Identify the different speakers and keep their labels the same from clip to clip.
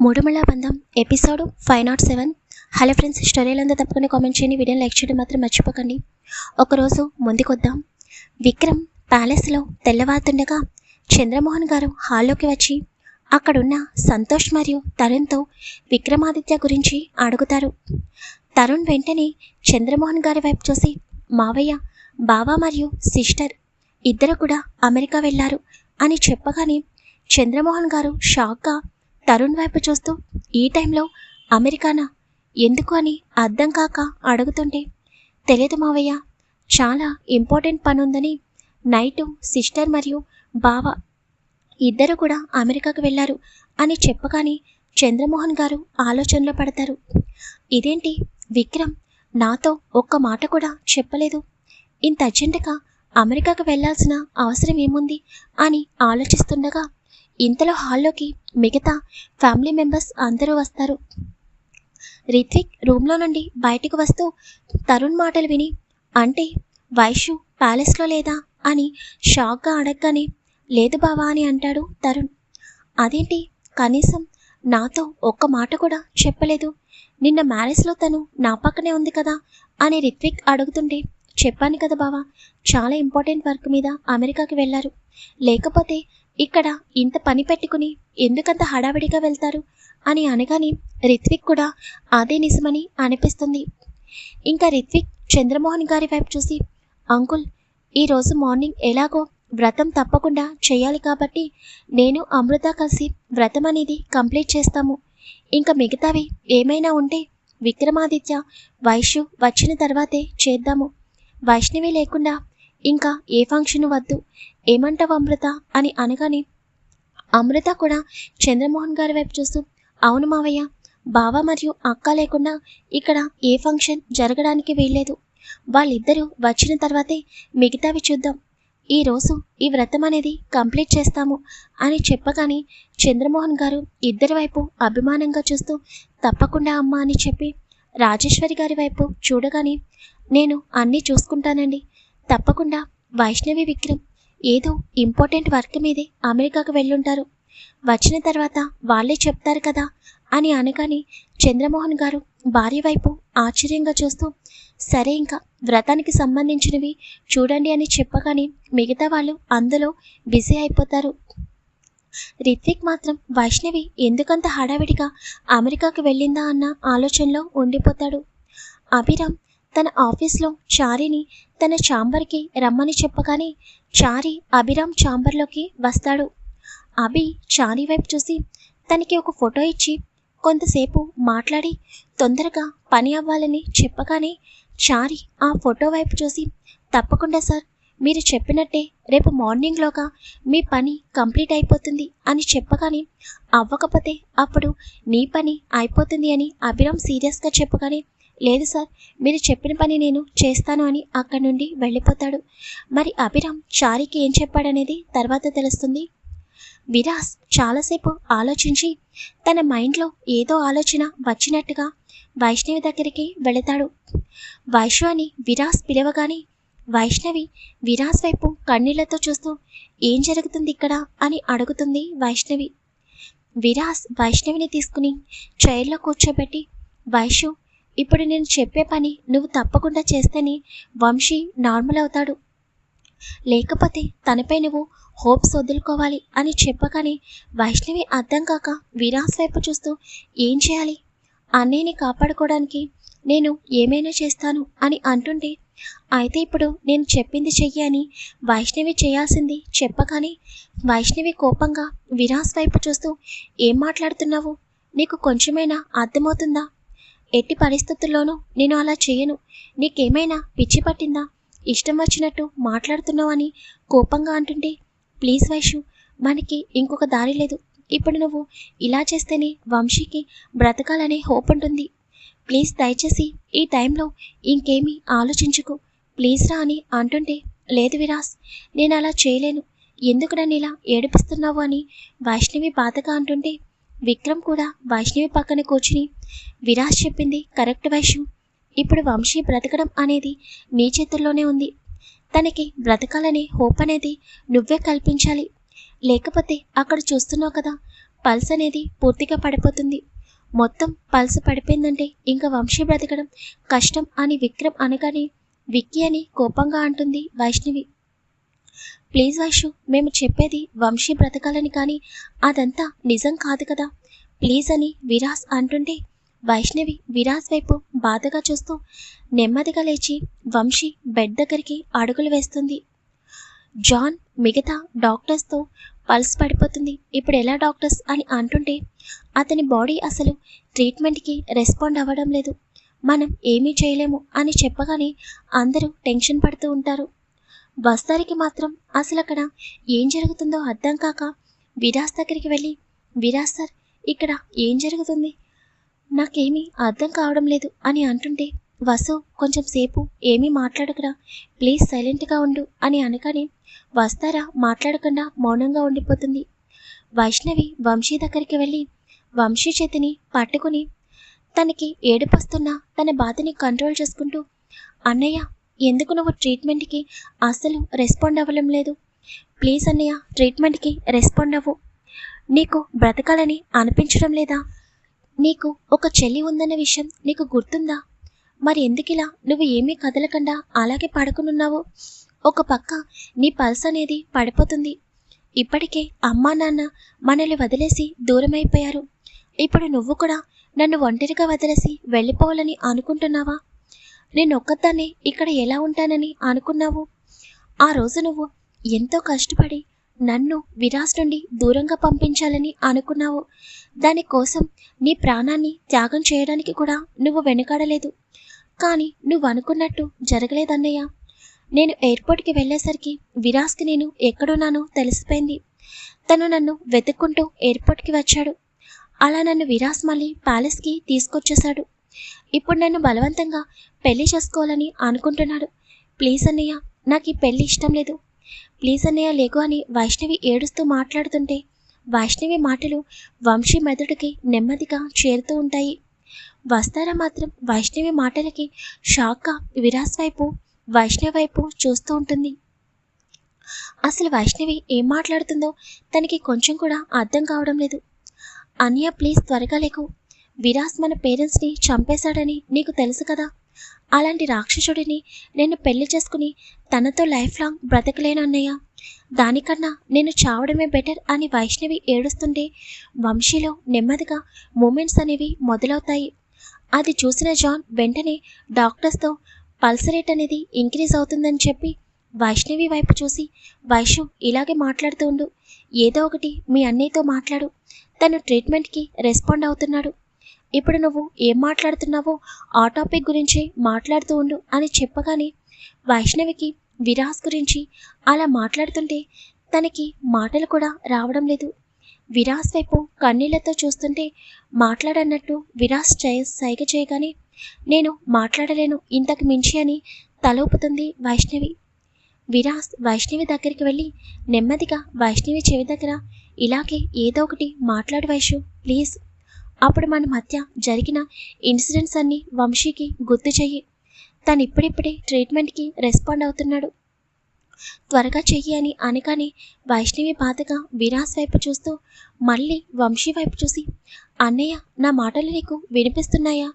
Speaker 1: మూడుమళ్ళ బంధం episode five not seven. Hello friends స్టోరీలంతా తప్పకుండా comment చేయండి. వీడియోని లైక్ చేయడం మాత్రం మర్చిపోకండి. ఒకరోజు ముందుకొద్దాం. విక్రమ్ ప్యాలెస్లో తెల్లవారుతుండగా చంద్రమోహన్ గారు హాల్లోకి వచ్చి అక్కడున్న సంతోష్ మరియు తరుణ్తో విక్రమాదిత్య గురించి అడుగుతారు. తరుణ్ వెంటనే చంద్రమోహన్ గారి వైపు చూసి మావయ్య బావ మరియు సిస్టర్ ఇద్దరు కూడా అమెరికా వెళ్ళారు అని చెప్పగానే చంద్రమోహన్ గారు షాక్గా తరుణ్ వైపు చూస్తూ ఈ టైంలో అమెరికానా? ఎందుకు అని అర్థం కాక అడుగుతుంటే తెలియదు మావయ్య చాలా ఇంపార్టెంట్ పని ఉందని నైటు సిస్టర్ మరియు బావ ఇద్దరు కూడా అమెరికాకు వెళ్ళారు అని చెప్పగానే చంద్రమోహన్ గారు ఆలోచనలో పడతారు. ఇదేంటి విక్రమ్? నాతో ఒక్క మాట కూడా చెప్పలేదు. ఇంత అర్జెంటుగా అమెరికాకు వెళ్ళాల్సిన అవసరం ఏముంది అని ఆలోచిస్తుండగా ఇంతలో హాల్లోకి మిగతా ఫ్యామిలీ మెంబర్స్ అందరూ వస్తారు. రిత్విక్ రూమ్లో నుండి బయటకు వస్తూ తరుణ్ మాటలు విని అంటే వైషు ప్యాలెస్లో లేదా అని షాక్గా అడగగానే లేదు బావా అని అంటాడు తరుణ్. అదేంటి? కనీసం నాతో ఒక్క మాట కూడా చెప్పలేదు. నిన్న మ్యారేజ్లో తను నా పక్కనే ఉంది కదా అని రిత్విక్ అడుగుతుంటే చెప్పాను కదా బావా చాలా ఇంపార్టెంట్ వర్క్ మీద అమెరికాకి వెళ్ళారు. లేకపోతే ఇక్కడ ఇంత పని పెట్టుకుని ఎందుకంత హడావిడిగా వెళ్తారు? అని అనగానే రిత్విక్ కూడా అదే నిజమని అనిపిస్తుంది. ఇంకా రిత్విక్ చంద్రమోహన్ గారి వైపు చూసి అంకుల్ ఈరోజు మార్నింగ్ ఎలాగో వ్రతం తప్పకుండా చేయాలి కాబట్టి నేను అమృత కలిసి వ్రతం అనేది కంప్లీట్ చేస్తాము. ఇంకా మిగతావి ఏమైనా ఉంటే విక్రమాదిత్య వైశ్యు వచ్చిన తర్వాతే చేద్దాము. వైష్ణవి లేకుండా ఇంకా ఏ ఫంక్షన్ వద్దు? ఏమంటావు అమృత? అని అనగానే అమృత కూడా చంద్రమోహన్ గారి వైపు చూస్తూ అవును మావయ్య బావ మరియు అక్క లేకుండా ఇక్కడ ఏ ఫంక్షన్ జరగడానికి వీల్లేదు. వాళ్ళిద్దరూ వచ్చిన తర్వాతే మిగతావి చూద్దాం. ఈరోజు ఈ వ్రతం అనేది కంప్లీట్ చేస్తాము అని చెప్పగానే చంద్రమోహన్ గారు ఇద్దరి వైపు అభిమానంగా చూస్తూ తప్పకుండా అమ్మ అని చెప్పి రాజేశ్వరి గారి వైపు చూడగానే నేను అన్నీ చూసుకుంటానండి. తప్పకుండా. వైష్ణవి విక్రమ్ ఏదో ఇంపార్టెంట్ వర్క్ మీదే అమెరికాకు వెళ్ళుంటారు. వచ్చిన తర్వాత వాళ్ళే చెప్తారు కదా అని అనగానే చంద్రమోహన్ గారు భార్య వైపు ఆశ్చర్యంగా చూస్తూ సరే ఇంకా వ్రతానికి సంబంధించినవి చూడండి అని చెప్పగానే మిగతా వాళ్ళు అందులో బిజీ అయిపోతారు. రిత్విక్ మాత్రం వైష్ణవి ఎందుకంత హడావిడిగా అమెరికాకు వెళ్ళిందా అన్న ఆలోచనలో ఉండిపోతాడు. అభిరామ్ తన ఆఫీస్లో చారిని తన ఛాంబర్కి రమ్మని చెప్పగానే చారి అభిరామ్ ఛాంబర్లోకి వస్తాడు. అభి చారి వైపు చూసి తనకి ఒక ఫోటో ఇచ్చి కొంతసేపు మాట్లాడి తొందరగా పని అవ్వాలని చెప్పగానే చారి ఆ ఫోటో వైపు చూసి తప్పకుండా సార్ మీరు చెప్పినట్టే రేపు మార్నింగ్లోగా మీ పని కంప్లీట్ అయిపోతుంది అని చెప్పగానే అవ్వకపోతే అప్పుడు నీ పని అయిపోతుంది అని అభిరామ్ సీరియస్గా చెప్పగానే లేదు సార్ మీరు చెప్పిన పని నేను చేస్తాను అని అక్కడి నుండి వెళ్ళిపోతాడు. మరి అభిరామ్ చారికి ఏం చెప్పాడనేది తర్వాత తెలుస్తుంది. విరాస్ చాలాసేపు ఆలోచించి తన మైండ్లో ఏదో ఆలోచన వచ్చినట్టుగా వైష్ణవి దగ్గరికి వెళతాడు. వైషు విరాస్ పిలవగానే వైష్ణవి విరాస్ వైపు కన్నీళ్ళతో చూస్తూ ఏం జరుగుతుంది ఇక్కడ? అని అడుగుతుంది వైష్ణవి. విరాస్ వైష్ణవిని తీసుకుని చైర్లో కూర్చోబెట్టి వైషు ఇప్పుడు నేను చెప్పే పని నువ్వు తప్పకుండా చేస్తేనే వంశీ నార్మల్ అవుతాడు. లేకపోతే తనపై నువ్వు హోప్స్ వదులుకోవాలి అని చెప్పగానే వైష్ణవి అర్థం కాక విరాస్ వైపు చూస్తూ ఏం చేయాలి? అన్నయ్యని కాపాడుకోవడానికి నేను ఏమైనా చేస్తాను? అని అంటుంటే అయితే ఇప్పుడు నేను చెప్పింది చెయ్యి అని వైష్ణవి చేయాల్సింది చెప్పగానే వైష్ణవి కోపంగా విరాస్ వైపు చూస్తూ ఏం మాట్లాడుతున్నావు? నీకు కొంచెమైనా అర్థమవుతుందా? ఎట్టి పరిస్థితుల్లోనూ నేను అలా చేయను. నీకేమైనా పిచ్చి పట్టిందా? ఇష్టం వచ్చినట్టు మాట్లాడుతున్నావు అని కోపంగా అంటుంటే ప్లీజ్ వైషు మనకి ఇంకొక దారి లేదు. ఇప్పుడు నువ్వు ఇలా చేస్తేనే వంశీకి బ్రతకాలనే హోప్ ఉంటుంది. ప్లీజ్ దయచేసి ఈ టైంలో ఇంకేమీ ఆలోచించుకు. ప్లీజ్ రా అని అంటుంటే లేదు విరాస్ నేను అలా చేయలేను. ఎందుకు నన్ను ఇలా ఏడిపిస్తున్నావు అని వైష్ణవి బాధగా అంటుంటే విక్రమ్ కూడా వైష్ణవి పక్కన కూర్చుని విరాజ్ చెప్పింది కరెక్ట్ వైషు ఇప్పుడు వంశీ బ్రతకడం అనేది నీ చేతుల్లోనే ఉంది. తనకి బ్రతకాలనే హోప్ అనేది నువ్వే కల్పించాలి. లేకపోతే అక్కడ చూస్తున్నావు కదా పల్స్ అనేది పూర్తిగా పడిపోతుంది. మొత్తం పల్స్ పడిపోయిందంటే ఇంకా వంశీ బ్రతకడం కష్టం అని విక్రమ్ అనగానే విక్కీ అని కోపంగా అంటుంది వైష్ణవి. ప్లీజ్ వైషు మేము చెప్పేది వంశీ బ్రతకాలని కానీ అదంతా నిజం కాదు కదా. ప్లీజ్ అని విరాస్ అంటుంటే వైష్ణవి విరాస్ వైపు బాధగా చూస్తూ నెమ్మదిగా లేచి వంశీ బెడ్ దగ్గరికి అడుగులు వేస్తుంది. జాన్ మిగతా డాక్టర్స్తో పల్స్ పడిపోతుంది. ఇప్పుడు ఎలా డాక్టర్స్ అని అంటుంటే అతని బాడీ అసలు ట్రీట్మెంట్కి రెస్పాండ్ అవ్వడం లేదు. మనం ఏమీ చేయలేము అని చెప్పగానే అందరూ టెన్షన్ పడుతూ ఉంటారు. వస్తారికి మాత్రం అసలు అక్కడ ఏం జరుగుతుందో అర్థం కాక విరాస్ దగ్గరికి వెళ్ళి విరాస్ సార్ ఇక్కడ ఏం జరుగుతుంది? నాకేమీ అర్థం కావడం లేదు అని అంటుంటే వసు కొంచెం సేపు ఏమీ మాట్లాడకురా ప్లీజ్ సైలెంట్గా ఉండు అని అనగానే వస్తారా మాట్లాడకుండా మౌనంగా ఉండిపోతుంది. వైష్ణవి వంశీ దగ్గరికి వెళ్ళి వంశీ చేతిని పట్టుకుని తనకి ఏడుపస్తున్న తన బాధని కంట్రోల్ చేసుకుంటూ అన్నయ్య ఎందుకు నువ్వు ట్రీట్మెంట్కి అసలు రెస్పాండ్ అవ్వడం లేదు? ప్లీజ్ అన్నయ్య ట్రీట్మెంట్కి రెస్పాండ్ అవ్వు. నీకు బ్రతకాలని అనిపించడం లేదా? నీకు ఒక చెల్లి ఉందన్న విషయం నీకు గుర్తుందా? మరి ఎందుకిలా నువ్వు ఏమీ కదలకుండా అలాగే పడుకునున్నావు? ఒక పక్క నీ పల్స్ అనేది పడిపోతుంది. ఇప్పటికే అమ్మా నాన్న మనల్ని వదిలేసి దూరమైపోయారు. ఇప్పుడు నువ్వు కూడా నన్ను ఒంటరిగా వదిలేసి వెళ్ళిపోవాలని అనుకుంటున్నావా? నేను ఇక్కడ ఎలా ఉంటానని అనుకున్నావు? ఆ రోజు నువ్వు ఎంతో కష్టపడి నన్ను విరాస్ నుండి దూరంగా పంపించాలని అనుకున్నావు. దానికోసం నీ ప్రాణాన్ని త్యాగం చేయడానికి కూడా నువ్వు వెనుకాడలేదు. కానీ నువ్వు అనుకున్నట్టు జరగలేదన్నయ్య. నేను ఎయిర్పోర్ట్కి వెళ్ళేసరికి విరాస్కి నేను ఎక్కడున్నానో తెలిసిపోయింది. తను నన్ను వెతుక్కుంటూ ఎయిర్పోర్ట్కి వచ్చాడు. అలా నన్ను విరాస్ మళ్ళీ ప్యాలెస్కి తీసుకొచ్చేశాడు. ఇప్పుడు నన్ను బలవంతంగా పెళ్ళి చేసుకోవాలని అనుకుంటున్నాడు. ప్లీజ్ అన్నయ్య నాకు ఈ పెళ్ళి ఇష్టం లేదు. ప్లీజ్ అన్నయ్య లేకు అని వైష్ణవి ఏడుస్తూ మాట్లాడుతుంటే వైష్ణవి మాటలు వంశీ మెదడుకి నెమ్మదిగా చేరుతూ ఉంటాయి. వస్తారా మాత్రం వైష్ణవి మాటలకి షాక్గా విరాస్ వైపు వైష్ణవి వైపు చూస్తూ ఉంటుంది. అసలు వైష్ణవి ఏం మాట్లాడుతుందో తనకి కొంచెం కూడా అర్థం కావడం లేదు. అన్య ప్లీజ్ త్వరగా లేకు. విరాస్ మన పేరెంట్స్ని చంపేశాడని నీకు తెలుసు కదా. అలాంటి రాక్షసుడిని నేను పెళ్ళి చేసుకుని తనతో లైఫ్ లాంగ్ బ్రతకలేను అన్నయ్య. దానికన్నా నేను చావడమే బెటర్ అని వైష్ణవి ఏడుస్తుంటే వంశీలో నెమ్మదిగా మూమెంట్స్ అనేవి మొదలవుతాయి. అది చూసిన జాన్ వెంటనే డాక్టర్స్తో పల్స్ రేట్ అనేది ఇంక్రీజ్ అవుతుందని చెప్పి వైష్ణవి వైపు చూసి వైషు ఇలాగే మాట్లాడుతూ ఉండు. ఏదో ఒకటి మీ అన్నయ్యతో మాట్లాడు. తను ట్రీట్మెంట్కి రెస్పాండ్ అవుతున్నాడు. ఇప్పుడు నువ్వు ఏం మాట్లాడుతున్నావో ఆ టాపిక్ గురించి మాట్లాడుతూ ఉండు అని చెప్పగానే వైష్ణవికి విరాస్ గురించి అలా మాట్లాడుతుంటే తనకి మాటలు కూడా రావడం లేదు. విరాస్ వైపు కన్నీళ్ళతో చూస్తుంటే మాట్లాడన్నట్టు విరాస్ చేయ సైగ చేయగానే నేను మాట్లాడలేను ఇంతకు మించి అని తలూపుతుంది వైష్ణవి. విరాస్ వైష్ణవి దగ్గరికి వెళ్ళి నెమ్మదిగా వైష్ణవి చెవి దగ్గర ఇలాగే ఏదో ఒకటి మాట్లాడు వైషు ప్లీజ్. అప్పుడు మన మధ్య జరిగిన ఇన్సిడెంట్స్ అన్నీ వంశీకి గుర్తు చెయ్యి. తను ఇప్పుడిప్పుడే ట్రీట్మెంట్కి రెస్పాండ్ అవుతున్నాడు. త్వరగా చెయ్యి అని అనగానే వైష్ణవి బాధగా విరాస్ వైపు చూస్తూ మళ్ళీ వంశీ వైపు చూసి అన్నయ్య నా మాటలు నీకు వినిపిస్తున్నాయా?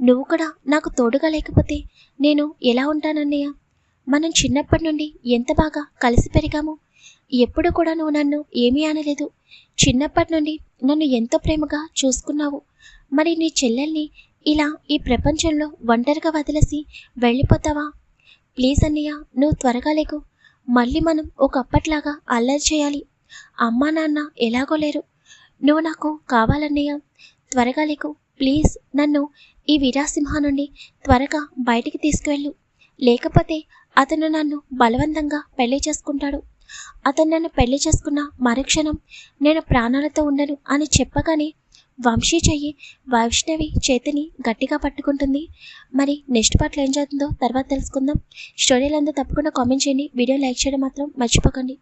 Speaker 1: నువ్వు కూడా నాకు తోడుగా లేకపోతే నేను ఎలా ఉంటానన్నయ్య? మనం చిన్నప్పటి నుండి ఎంత బాగా కలిసి పెరిగాము ఎప్పుడు కూడా నువ్వు నన్ను ఏమీ అనలేదు. చిన్నప్పటి నుండి నన్ను ఎంతో ప్రేమగా చూసుకున్నావు? మరి నీ చెల్లెల్ని ఇలా ఈ ప్రపంచంలో ఒంటరిగా వదిలేసి వెళ్ళిపోతావా? ప్లీజ్ అన్నయ్య నువ్వు త్వరగా లేకు మళ్ళీ మనం ఒకప్పట్లాగా అల్లరి చేయాలి. అమ్మా నాన్న ఎలాగో లేరు. నువ్వు నాకు కావాలన్నయ్య. త్వరగా లేకు. ప్లీజ్ నన్ను ఈ వీరాసింహ నుండి త్వరగా బయటికి తీసుకువెళ్ళు. లేకపోతే అతను నన్ను బలవంతంగా పెళ్ళి చేసుకుంటాడు. అతను నన్ను పెళ్ళి చేసుకున్న మరుక్షణం నేను ప్రాణాలతో ఉండను అని చెప్పగానే వంశీ చెయ్యి వైష్ణవి చేతిని గట్టిగా పట్టుకుంటుంది. మరి నెక్స్ట్ పార్ట్లో ఏం జరుగుతుందో తర్వాత తెలుసుకుందాం. స్టోరీలంతా తప్పకుండా కామెంట్ చేయండి. వీడియో లైక్ చేయడం మాత్రం మర్చిపోకండి.